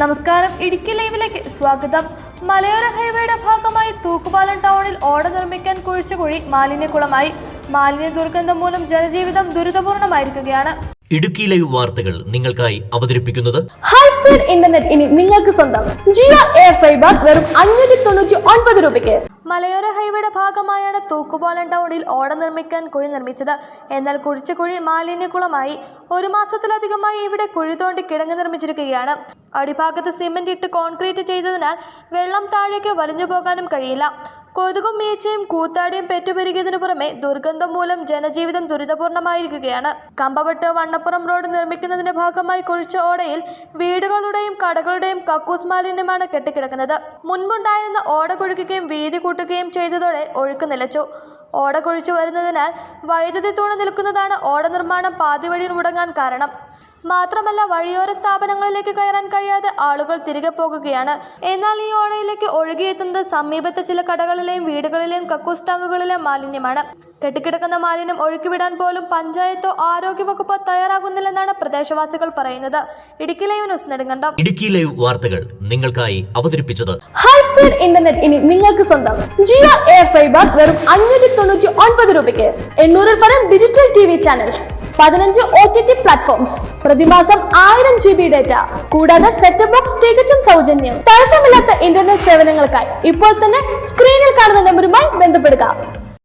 നമസ്കാരം. ഇടുക്കി ലൈവിലേക്ക് സ്വാഗതം. മലയോര ഹൈവേയുടെ ഭാഗമായി തൂക്കുപാലം ടൗണിൽ ഓട നിർമ്മിക്കാൻ കുഴിച്ചുകുഴി മാലിന്യക്കുളമായി മാലിന്യ ദുർഗന്ധം മൂലം ജനജീവിതം ദുരിതപൂർണമായിരിക്കുകയാണ്. ഇടുക്കി ലൈവ് വാർത്തകൾ നിങ്ങൾക്കായി അവതരിപ്പിക്കുന്നത് ഹൈ സ്പീഡ് ഇന്റർനെറ്റ് ഇനി നിങ്ങൾക്ക് സ്വന്തം. ജിയോ എയർ ഫൈബർ വെറും അഞ്ഞൂറ്റി തൊണ്ണൂറ്റി ഒൻപത് രൂപയ്ക്ക്. മലയോര ഹൈവേയുടെ ഭാഗമായാണ് തൂക്കുപാലം ടൗണിൽ ഓട നിർമ്മിക്കാൻ കുഴി നിർമ്മിച്ചത്. എന്നാൽ കുഴിച്ച കുഴി മാലിന്യക്കുളമായി ഒരു മാസത്തിലധികമായി ഇവിടെ കുഴി തോണ്ടി കിടങ്ങ് നിർമ്മിച്ചിരിക്കുകയാണ്. അടിഭാഗത്ത് സിമെന്റ് ഇട്ട് കോൺക്രീറ്റ് ചെയ്തതിനാൽ വെള്ളം താഴേക്ക് വലിഞ്ഞു പോകാനും കഴിയില്ല. കൊതുകും മീച്ചയും കൂത്താടിയും പെറ്റുപെരുകിയതിനു പുറമെ ദുർഗന്ധം മൂലം ജനജീവിതം ദുരിതപൂർണമായിരിക്കുകയാണ്. കമ്പവട്ട് വണ്ണപ്പുറം റോഡ് നിർമ്മിക്കുന്നതിന്റെ ഭാഗമായി കുഴിച്ച ഓടയിൽ വീടുകളുടെയും കടകളുടെയും കക്കൂസ് മാലിന്യമാണ് കെട്ടിക്കിടക്കുന്നത്. മുൻപുണ്ടായിരുന്ന ഓട കുഴിക്കുകയും വീതി കൂട്ടുകയും ചെയ്തതോടെ ഒഴുക്ക് നിലച്ചു. ഓട കുഴിച്ചു വരുന്നതിനാൽ വൈദ്യുതി തൂണ് നിൽക്കുന്നതാണ് ഓട നിർമ്മാണം പാതിവഴിയിൽ മുടങ്ങാൻ കാരണം. മാത്രമല്ല വഴിയോര സ്ഥാപനങ്ങളിലേക്ക് കയറാൻ കഴിയാതെ ആളുകൾ തിരികെ പോകുകയാണ്. എന്നാൽ ഈ ഓണയിലേക്ക് ഒഴുകിയെത്തുന്നത് സമീപത്തെ ചില കടകളിലെയും വീടുകളിലെയും കക്കൂസ് ടാങ്കുകളിലെയും മാലിന്യമാണ്. കെട്ടിക്കിടക്കുന്ന മാലിന്യം ഒഴുക്കിവിടാൻ പോലും പഞ്ചായത്തോ ആരോഗ്യവകുപ്പോ തയ്യാറാകുന്നില്ലെന്നാണ് പ്രദേശവാസികൾ പറയുന്നത്. Idukki live news Nedumkandam. Idukki live വാർത്തകൾ നിങ്ങൾക്കായി അവതരിപ്പിച്ചത്. ഹൈ സ്പീഡ് ഇന്റർനെറ്റ് ഇനി നിങ്ങൾക്ക് സ്വന്തം. ജിയോ എയർ ഫൈബർ വെറും അഞ്ഞൂറ്റി തൊണ്ണൂറ്റി ഒൻപത് രൂപയ്ക്ക്. എണ്ണൂറിൽ പരം ഡിജിറ്റൽ ടി വി ചാനൽസ്. പതിനഞ്ച് ഒ ടി ടി പ്ലാറ്റ്ഫോംസ് പ്രതിമാസം ആയിരം ജി ബി ഡേറ്റ കൂടാതെ സെറ്റ് ബോക്സ് തികച്ചും സൗജന്യം. തടസ്സമില്ലാത്ത ഇന്റർനെറ്റ് സേവനങ്ങൾക്കായി ഇപ്പോൾ തന്നെ സ്ക്രീനിൽ കാണുന്ന നമ്പറുമായി ബന്ധപ്പെടുക.